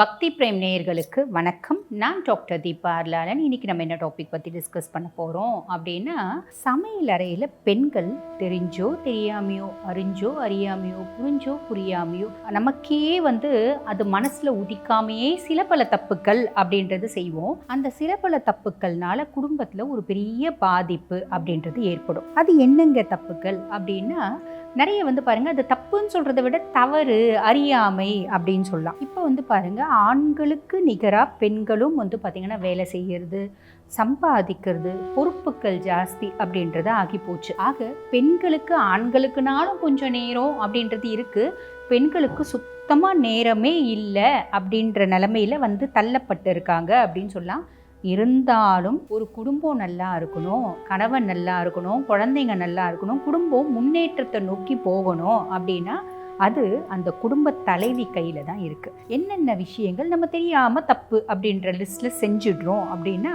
பக்தி பிரேம் நேயர்களுக்கு வணக்கம். நான் டாக்டர் தீபா அர்லாலன். இன்னைக்கு நம்ம என்ன டாபிக் பற்றி டிஸ்கஸ் பண்ண போகிறோம் அப்படின்னா சமையல் அறையில் பெண்கள் தெரிஞ்சோ தெரியாமையோ அறிஞ்சோ அறியாமையோ புரிஞ்சோ புரியாமையோ நமக்கே வந்து அது மனசில் உதிக்காமையே சில பல தப்புக்கள் அப்படின்றது செய்வோம். அந்த சில பல தப்புக்கள்னால குடும்பத்தில் ஒரு பெரிய பாதிப்பு அப்படின்றது ஏற்படும். அது என்னங்க தப்புக்கள் அப்படின்னா நிறைய வந்து பாருங்கள் அது தப்புன்னு சொல்கிறத விட தவறு அறியாமை அப்படின்னு சொல்லலாம். இப்போ வந்து பாருங்க ஆண்களுக்கு நிகராக பெண்களும் வந்து பார்த்திங்கன்னா வேலை செய்கிறது சம்பாதிக்கிறது பொறுப்புகள் ஜாஸ்தி அப்படின்றது ஆகி போச்சு. ஆக பெண்களுக்கு ஆண்களுக்குனாலும் கொஞ்சம் நேரம் அப்படின்றது இருக்குது பெண்களுக்கு சுத்தமாக நேரமே இல்லை அப்படின்ற நிலமையில வந்து தள்ளப்பட்டு இருக்காங்க அப்படின்னு சொல்லலாம். இருந்தாலும் ஒரு குடும்பம் நல்லா இருக்கணும் கணவன் நல்லா இருக்கணும் குழந்தைங்க நல்லா இருக்கணும் குடும்பம் முன்னேற்றத்தை நோக்கி போகணும் அப்படின்னா அது அந்த குடும்ப தலைவி கையில் தான் இருக்குது என்னென்ன விஷயங்கள் நம்ம தெரியாமல் தப்பு அப்படின்ற லிஸ்ட்டில் செஞ்சிடுறோம் அப்படின்னா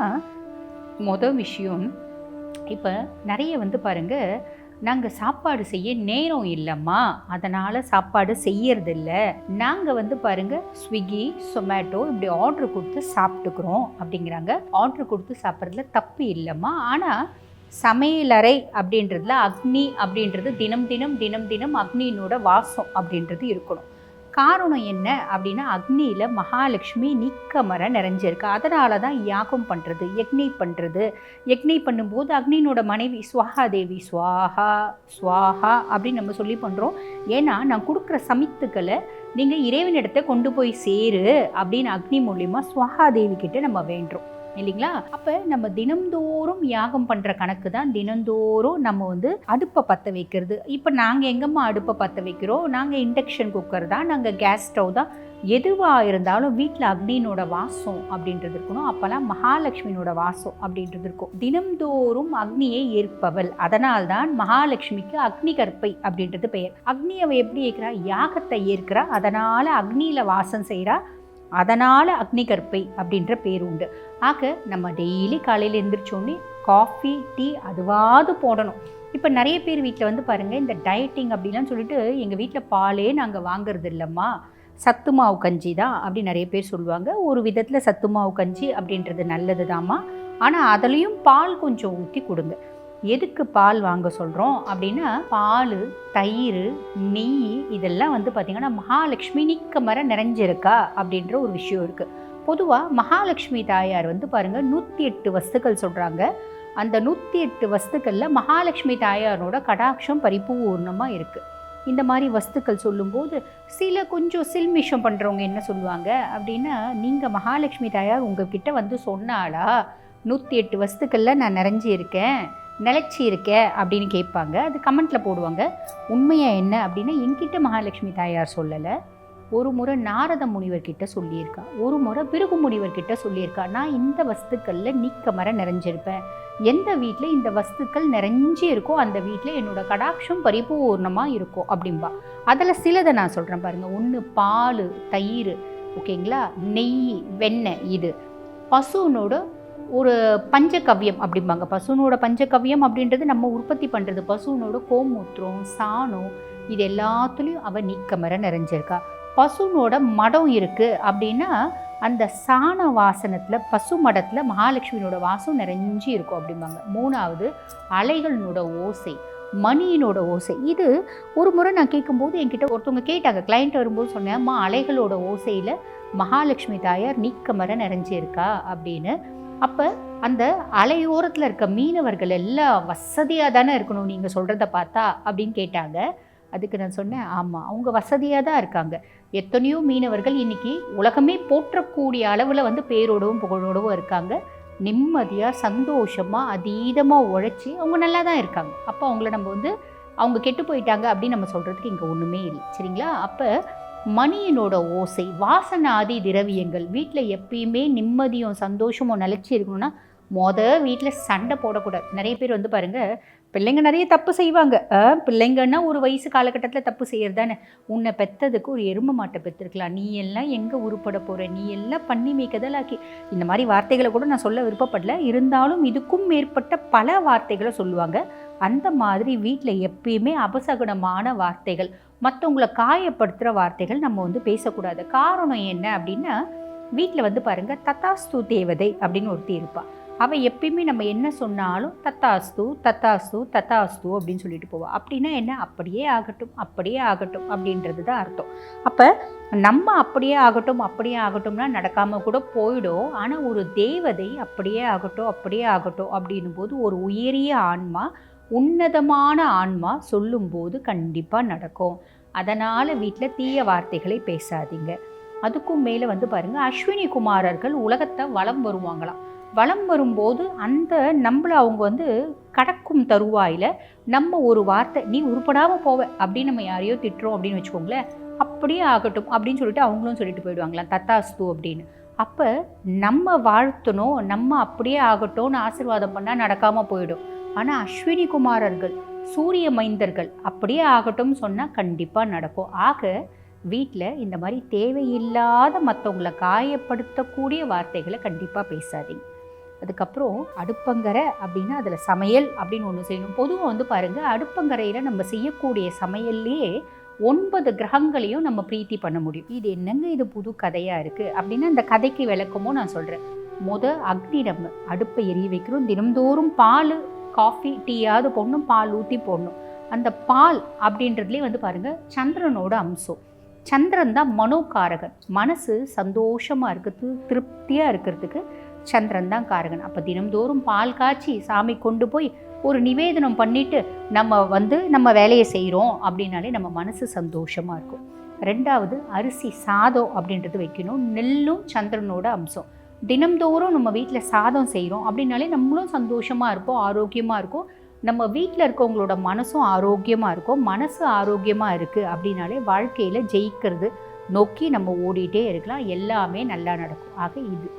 மொதல் விஷயம் இப்போ நிறைய வந்து பாருங்கள் நாங்கள் சாப்பாடு செய்ய நேரம் இல்லைம்மா. அதனால் சாப்பாடு செய்யறதில்ல. நாங்கள் வந்து பாருங்கள் ஸ்விக்கி சொமேட்டோ இப்படி ஆர்டர் கொடுத்து சாப்பிட்டுக்கிறோம் அப்படிங்கிறாங்க. ஆர்டர் கொடுத்து சாப்பிட்றதுல தப்பு இல்லைம்மா. ஆனால் சமையலறை அப்படின்றதுல அக்னி அப்படின்றது தினம் தினம் தினம் தினம் அக்னியினோட வாசம் அப்படின்றது இருக்கணும். காரணம் என்ன அப்படின்னா அக்னியில் மகாலட்சுமி நீக்கமர நிறைஞ்சிருக்கு. அதனால தான் யாகம் பண்ணுறது யக்னி பண்ணுறது யக்னி பண்ணும்போது அக்னியினோட மனைவி ஸ்வாஹா தேவி ஸ்வாஹா அப்படின்னு நம்ம சொல்லி பண்ணுறோம் ஏன்னா நான் கொடுக்குற சமித்துக்களை நீங்கள் இறைவனிடத்தை கொண்டு போய் சேரு அப்படின்னு அக்னி மூலியமாக ஸ்வாஹா தேவி நம்ம வேண்டுறோம். இல்லைங்களா? அப்போ நம்ம தினம்தோறும் யாகம் பண்ணுற கணக்கு தான் தினந்தோறும் நம்ம வந்து அடுப்பை பற்ற வைக்கிறது. இப்போ நாங்கள் எங்கம்மா அடுப்பை பற்ற வைக்கிறோம்? நாங்கள் இண்டக்ஷன் குக்கர் தான். நாங்கள் கேஸ் ஸ்டவ் தான். எதுவாக இருந்தாலும் வீட்டில் அக்னியினோட வாசம் அப்படின்றது இருக்கணும். அப்போல்லாம் மகாலட்சுமியினோட வாசம் அப்படின்றது இருக்கும். தினம்தோறும் அக்னியை ஏற்பவள். அதனால்தான் மகாலட்சுமிக்கு அக்னி கற்பை அப்படின்றது பெயர். அக்னி அவ எப்படி ஏற்கிறா? யாகத்தை ஏற்கிறா? அதனால் அக்னியில் வாசம் செய்கிறா அதனால் அக்னிகற்பை அப்படின்ற பேர் உண்டு. ஆக நம்ம டெய்லி காலையில் எழுந்திரிச்சோன்னே காஃபி டீ அதுவாது போடணும். இப்போ நிறைய பேர் வீட்டில் வந்து பாருங்கள் இந்த டயட்டிங் அப்படிலாம் சொல்லிட்டு எங்கள் வீட்டில் பாலே நாங்கள் வாங்குறது இல்லைம்மா. சத்து மாவு கஞ்சி தான் அப்படி நிறைய பேர் சொல்லுவாங்க. ஒரு விதத்தில் சத்து மாவு கஞ்சி அப்படின்றது நல்லது தாம்மா ஆனால் அதுலேயும் பால் கொஞ்சம் ஊற்றி கொடுங்க. எதுக்கு பால் வாங்க சொல்கிறோம் அப்படின்னா பால் தயிர் நெய் இதெல்லாம் வந்து பார்த்திங்கன்னா மகாலட்சுமி நிற்க மரம் நிறைஞ்சிருக்கா அப்படின்ற ஒரு விஷயம் இருக்குது பொதுவாக மகாலட்சுமி தாயார் வந்து பாருங்கள் நூற்றி எட்டு வஸ்துக்கள் சொல்கிறாங்க அந்த நூற்றி எட்டு வஸ்துக்களில் மகாலட்சுமி தாயாரோட கடாட்சம் பரிபூர்ணமாக இருக்குது இந்த மாதிரி வஸ்துக்கள் சொல்லும்போது சில கொஞ்சம் சில்மிஷம் பண்ணுறவங்க என்ன சொல்லுவாங்க அப்படின்னா நீங்கள் மகாலட்சுமி தாயார் உங்ககிட்ட வந்து சொன்னாலா நூற்றி எட்டு வஸ்துக்களில் நான் நிறைஞ்சிருக்கேன். நிலச்சி இருக்க அப்படின்னு கேட்பாங்க. அது கமெண்ட்டில் போடுவாங்க. உண்மையாக என்ன அப்படின்னா என்கிட்ட மகாலட்சுமி தாயார் சொல்லலை. ஒரு முறை நாரத முனிவர்கிட்ட சொல்லியிருக்கா. ஒரு முறை பிருகு முனிவர்கிட்ட சொல்லியிருக்கா. நான் இந்த வஸ்துக்களில் நீக்க மர நிறைஞ்சிருப்பேன். எந்த வீட்டில் இந்த வஸ்துக்கள் நிறைஞ்சி இருக்கோ அந்த வீட்டில் என்னோடய கடாட்சம் பரிபூர்ணமாக இருக்கும் அப்படிம்பா. அதில் சிலதை நான் சொல்கிறேன் பாருங்கள் ஒன்று பால் தயிர் ஓகேங்களா? நெய் வெண்ணெய் இது. பசுனோட ஒரு பஞ்சகவ்யம் அப்படிம்பாங்க. பசுனோட பஞ்சகவ்யம் அப்படின்றது நம்ம உற்பத்தி பண்ணுறது பசுனோட கோமூத்திரம் சாணம் இது எல்லாத்துலேயும் அவள் நீக்கமர நிறைஞ்சிருக்கா. பசுனோட மடம் இருக்குது அப்படின்னா அந்த சாண வாசனத்தில் பசு மடத்தில் மகாலட்சுமியோட வாசம் நிறைஞ்சி இருக்கும் அப்படிம்பாங்க. மூணாவது அலைகளினோட ஓசை மணியினோட ஓசை. இது ஒரு முறை நான் கேட்கும்போது என்கிட்ட ஒருத்தவங்க கேட்டாங்க. கிளைண்ட் வரும்போது சொன்னேன் அம்மா அலைகளோட ஓசையில் மகாலட்சுமி தாயார் நீக்கமர நிறைஞ்சிருக்கா? அப்படின்னு. அப்போ அந்த அலையோரத்தில் இருக்க மீனவர்கள் எல்லாம் வசதியாக தானே இருக்கணும் நீங்கள் சொல்கிறத பார்த்தா அப்படின்னு கேட்டாங்க. அதுக்கு நான் சொன்னேன் ஆமாம் அவங்க வசதியாக தான் இருக்காங்க. எத்தனையோ மீனவர்கள் இன்றைக்கி உலகமே போற்றக்கூடிய அளவில் வந்து பேரோடவும் புகழோடவும் இருக்காங்க. நிம்மதியாக சந்தோஷமாக அதீதமாக உழைச்சி அவங்க நல்லா தான் இருக்காங்க. அப்போ அவங்கள நம்ம வந்து அவங்க கெட்டு போயிட்டாங்க அப்படின்னு நம்ம சொல்கிறதுக்கு இங்கே ஒன்றுமே இல்லை. சரிங்களா? அப்போ மணியினோட ஓசை வாசனாதி திரவியங்கள். வீட்டில் எப்பயுமே நிம்மதியும் சந்தோஷமும் நிலச்சி இருக்கணும்னா மொதல் வீட்டில் சண்டை போடக்கூடாது. நிறைய பேர் வந்து பாருங்கள் பிள்ளைங்க நிறைய தப்பு செய்வாங்க. பிள்ளைங்கன்னா ஒரு வயசு காலகட்டத்தில் தப்பு செய்கிறது தானே உன்னை பெற்றதுக்கு ஒரு எரும மாட்டை பெற்றிருக்கலாம் நீ எல்லாம் எங்கே உருப்பட போகிற நீ எல்லாம் பண்ணி மேய்க்கதலாக்கி. இந்த மாதிரி வார்த்தைகளை கூட நான் சொல்ல விருப்பப்படல. இருந்தாலும் இதுக்கும் மேற்பட்ட பல வார்த்தைகளை சொல்லுவாங்க. அந்த மாதிரி வீட்டில் எப்பயுமே அபசகுணமான வார்த்தைகள் மற்றவங்களை காயப்படுத்துகிற வார்த்தைகள் நம்ம வந்து பேசக்கூடாது. காரணம் என்ன அப்படின்னா வீட்டில் வந்து பாருங்கள் தத்தாஸ்து தேவதை அப்படின்னு ஒருத்தி இருப்பாள் அவள் எப்பயுமே நம்ம என்ன சொன்னாலும் தத்தாஸ்து தத்தாஸ்து தத்தாஸ்து அப்படின்னு சொல்லிட்டு போவாள் அப்படின்னா என்ன? அப்படியே ஆகட்டும் அப்படியே ஆகட்டும் அப்படின்றது தான் அர்த்தம். அப்போ நம்ம அப்படியே ஆகட்டும் அப்படியே ஆகட்டும்னா நடக்காமல் கூட போயிடும். ஆனால் ஒரு தேவதை அப்படியே ஆகட்டும் அப்படியே ஆகட்டும் அப்படின்னும் போது ஒரு உயரிய ஆன்மா உன்னதமான ஆன்மா சொல்லும்போது கண்டிப்பாக நடக்கும். அதனால் வீட்டில் தீய வார்த்தைகளை பேசாதீங்க. அதுக்கும் மேலே வந்து பாருங்கள் அஸ்வினி குமாரர்கள் உலகத்தை வளம் வருவாங்களாம். வளம் வரும்போது அந்த நம்மளை அவங்க வந்து கடக்கும் தருவாயில் நம்ம ஒரு வார்த்தை நீ உருப்படாமல் போவ அப்படின்னு நம்ம யாரையோ திட்டுறோம் அப்படின்னு வச்சுக்கோங்களேன் அப்படியே ஆகட்டும் அப்படின்னு சொல்லிட்டு அவங்களும் சொல்லிட்டு போயிடுவாங்களாம் தத்தாஸ்து அப்படின்னு. அப்போ நம்ம வாழ்த்தணும் நம்ம அப்படியே ஆகட்டும்னு ஆசிர்வாதம் பண்ணால் நடக்காமல் போயிடும். ஆனால் அஸ்வினி குமாரர்கள் சூரிய மைந்தர்கள் அப்படியே ஆகட்டும் சொன்னால் கண்டிப்பாக நடக்கும். ஆக வீட்டில் இந்த மாதிரி தேவையில்லாத மற்றவங்களை காயப்படுத்தக்கூடிய வார்த்தைகளை கண்டிப்பாக பேசாதீங்க. அதுக்கப்புறம் அடுப்பங்கரை அப்படின்னா அதில் சமையல் அப்படின்னு ஒன்று செய்யணும். பொதுவாக வந்து பாருங்கள் அடுப்பங்கரையில் நம்ம செய்யக்கூடிய சமையல்லையே ஒன்பது கிரகங்களையும் நம்ம பிரீத்தி பண்ண முடியும். இது என்னங்க இது புது கதையாக இருக்குது அப்படின்னா அந்த கதைக்கு விளக்கமும் நான் சொல்கிறேன் முத அக்னி நம்ம அடுப்பை எரிய வைக்கிறோம். தினம்தோறும் பால் காஃபி டீயாவது போடணும் பால் ஊற்றி போடணும். அந்த பால் அப்படின்றதுலேயே வந்து பாருங்கள் சந்திரனோட அம்சம். சந்திரன் தான் மனோகாரகன். மனசு சந்தோஷமாக இருக்கிறது திருப்தியாக இருக்கிறதுக்கு சந்திரன் தான் காரகன். அப்போ தினம்தோறும் பால் காய்ச்சி சாமி கொண்டு போய் ஒரு நிவேதனம் பண்ணிட்டு நம்ம வந்து நம்ம வேலையை செய்கிறோம் அப்படின்னாலே நம்ம மனசு சந்தோஷமாக இருக்கும். ரெண்டாவது அரிசி சாதம் அப்படின்றது வைக்கணும். நெல்லும் சந்திரனோட அம்சம். தினம்தோறும் நம்ம வீட்டில் சாதம் செய்கிறோம் அப்படின்னாலே நம்மளும் சந்தோஷமாக இருப்போம் ஆரோக்கியமாக இருக்கும். நம்ம வீட்டில் இருக்கவங்களோட மனசும் ஆரோக்கியமாக இருக்கும். மனசு ஆரோக்கியமாக இருக்குது அப்படின்னாலே வாழ்க்கையில் ஜெயிக்கிறது நோக்கி நம்ம ஓடிட்டே இருக்கலாம். எல்லாமே நல்லா நடக்கும். ஆக இது.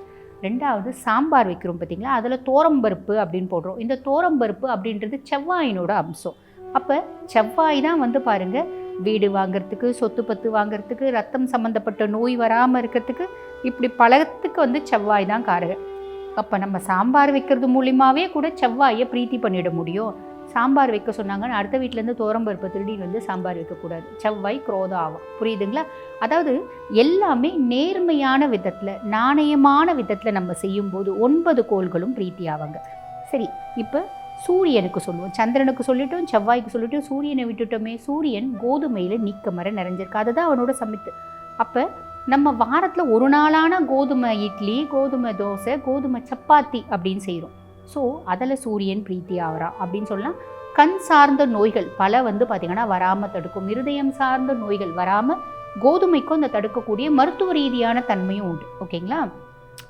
ரெண்டாவது சாம்பார் வைக்கிறோம் பார்த்தீங்களா? அதில் தோரம்பருப்பு அப்படின்னு போடுறோம். இந்த தோரம்பருப்பு அப்படின்றது செவ்வாயினோட அம்சம். அப்போ செவ்வாய் தான் வந்து பாருங்கள் வீடு வாங்கிறதுக்கு சொத்து பத்து வாங்கிறதுக்கு ரத்தம் சம்மந்தப்பட்ட நோய் வராமல் இருக்கிறதுக்கு இப்படி பழகத்துக்கு வந்து செவ்வாய் தான் காரகன். அப்போ நம்ம சாம்பார் வைக்கிறது மூலியமாகவே கூட செவ்வாயை பிரீத்தி பண்ணிட முடியும். சாம்பார் வைக்க சொன்னாங்கன்னு அடுத்த வீட்டிலேருந்து தோரம்பருப்பை திருடி வந்து சாம்பார் வைக்கக்கூடாது. செவ்வாய் குரோதம் ஆகும். புரியுதுங்களா? அதாவது எல்லாமே நேர்மையான விதத்தில் நாணயமான விதத்தில் நம்ம செய்யும்போது ஒன்பது கோள்களும் பிரீத்தி ஆவாங்க. சரி இப்போ சூரியனுக்கு சொல்லுவோம். சந்திரனுக்கு சொல்லிட்டோம் செவ்வாய்க்கு சொல்லிட்டோம் சூரியனை விட்டுட்டோமே சூரியன் கோதுமையில் நீக்க மர நிறைஞ்சிருக்கு. அதுதான் அவனோட சமைத்து. அப்போ நம்ம வாரத்தில் ஒரு நாளான கோதுமை இட்லி கோதுமை தோசை கோதுமை சப்பாத்தி அப்படின்னு செய்கிறோம் ஸோ அதில் சூரியன் பிரீத்தி ஆகிறா அப்படின்னு சொல்லலாம் கண் சார்ந்த நோய்கள் பல வந்து பார்த்திங்கன்னா வராமல் தடுக்கும். இருதயம் சார்ந்த நோய்கள் வராமல் கோதுமைக்கும் அந்த தடுக்கக்கூடிய மருத்துவ ரீதியான தன்மையும் உண்டு. ஓகேங்களா?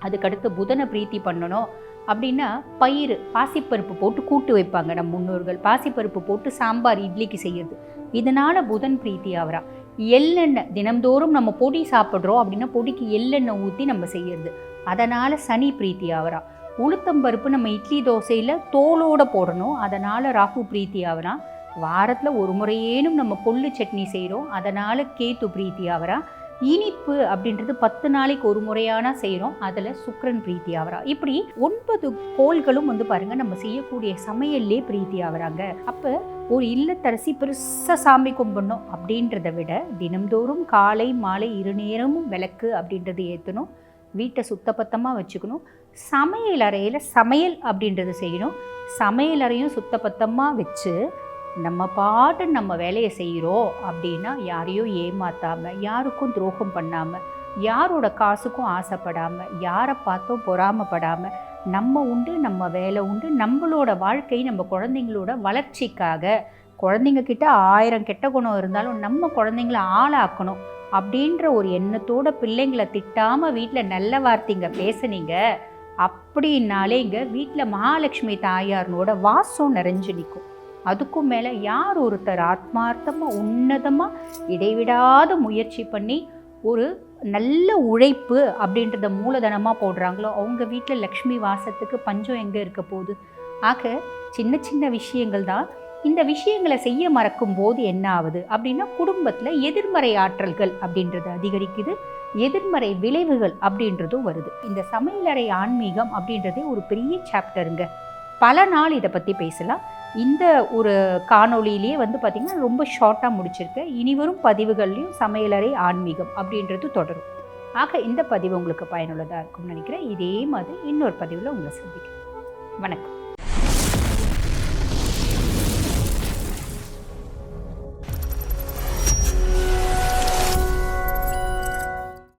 அதுக்கடுத்து புதனை பிரீத்தி பண்ணணும் அப்படின்னா பயிர் பாசிப்பருப்பு போட்டு கூட்டு வைப்பாங்க நம்ம முன்னோர்கள். பாசிப்பருப்பு போட்டு சாம்பார் இட்லிக்கு செய்யறது. இதனால் புதன் பிரீத்தி ஆகிறா. எள்ளெண்ணெய் தினம்தோறும் நம்ம பொடி சாப்பிட்றோம் அப்படின்னா பொடிக்கு எள்ளெண்ணெய் ஊற்றி நம்ம செய்யறது. அதனால் சனி பிரீத்தி ஆகிறா உளுத்தம்பருப்பு நம்ம இட்லி தோசையில் தோலோடு போடணும். அதனால் ராகு பிரீத்தி ஆகிறா வாரத்தில் ஒரு முறையேனும் நம்ம கொள்ளு சட்னி செய்கிறோம் அதனால் கேத்து பிரீத்தி ஆகிறா இனிப்பு அப்படின்றது பத்து நாளைக்கு ஒரு முறையான செய்கிறோம் அதில் சுக்ரன் பிரீத்தி ஆகிறா இப்படி ஒன்பது கோள்களும் வந்து பாருங்கள் நம்ம செய்யக்கூடிய சமையல்லே பிரீத்தி ஆகிறாங்க அப்போ ஒரு இல்லத்தரசி பெருசாக சாமி கும்பிடணும் அப்படின்றத விட தினம்தோறும் காலை மாலை இரு நேரமும் விளக்கு அப்படின்றது ஏற்றணும் வீட்டை சுத்தபத்தமாக வச்சுக்கணும். சமையல் அறையில் சமையல் அப்படின்றது செய்யணும். சமையல் அறையும் சுத்தபத்தமாக வச்சு நம்ம பாட்டு நம்ம வேலையை செய்கிறோம் அப்படின்னா யாரையும் ஏமாற்றாமல் யாருக்கும் துரோகம் பண்ணாமல் யாரோட காசுக்கும் ஆசைப்படாமல் யாரை பார்த்தும் பொறாமப்படாமல் நம்ம உண்டு நம்ம வேலை உண்டு நம்மளோட வாழ்க்கை நம்ம குழந்தைங்களோட வளர்ச்சிக்காக. குழந்தைங்கக்கிட்ட ஆயிரம் கெட்ட குணம் இருந்தாலும் நம்ம குழந்தைங்கள ஆளாக்கணும் அப்படின்ற ஒரு எண்ணத்தோட பிள்ளைங்களை திட்டாமல் வீட்டில் நல்ல வார்த்தைங்க பேசுனீங்க. அப்படின்னாலே இங்கே வீட்டில் மகாலட்சுமி தாயாரனோட வாசம் நிறைஞ்சு நிற்கும் அதுக்கும் மேலே யார் ஒருத்தர் ஆத்மார்த்தமாக உன்னதமாக இடைவிடாத முயற்சி பண்ணி ஒரு நல்ல உழைப்பு அப்படின்றத மூலதனமாக போடுறாங்களோ அவங்க வீட்டில் லக்ஷ்மி வாசத்துக்கு பஞ்சம் எங்கே இருக்க போகுது? ஆக சின்ன சின்ன விஷயங்கள் தான். இந்த விஷயங்களை செய்ய மறக்கும் போது என்ன ஆகுது அப்படின்னா குடும்பத்தில் எதிர்மறை ஆற்றல்கள் அப்படின்றது அதிகரிக்குது. எதிர்மறை விளைவுகள் அப்படின்றதும் வருது. இந்த சமையலறை ஆன்மீகம் அப்படின்றதே ஒரு பெரிய சாப்டருங்க பல நாள் இதை பற்றி பேசலாம். இந்த ஒரு காணொளியிலேயே வந்து பார்த்திங்கன்னா ரொம்ப ஷார்ட்டாக முடிச்சிருக்கேன் இனிவரும் பதிவுகள்லையும் சமையலறை ஆன்மீகம் அப்படின்றது தொடரும். ஆக இந்த பதிவு உங்களுக்கு பயனுள்ளதாக இருக்கும்னு நினைக்கிறேன். இதே மாதிரி இன்னொரு பதிவில் உங்களை சந்திக்கிறேன். வணக்கம்.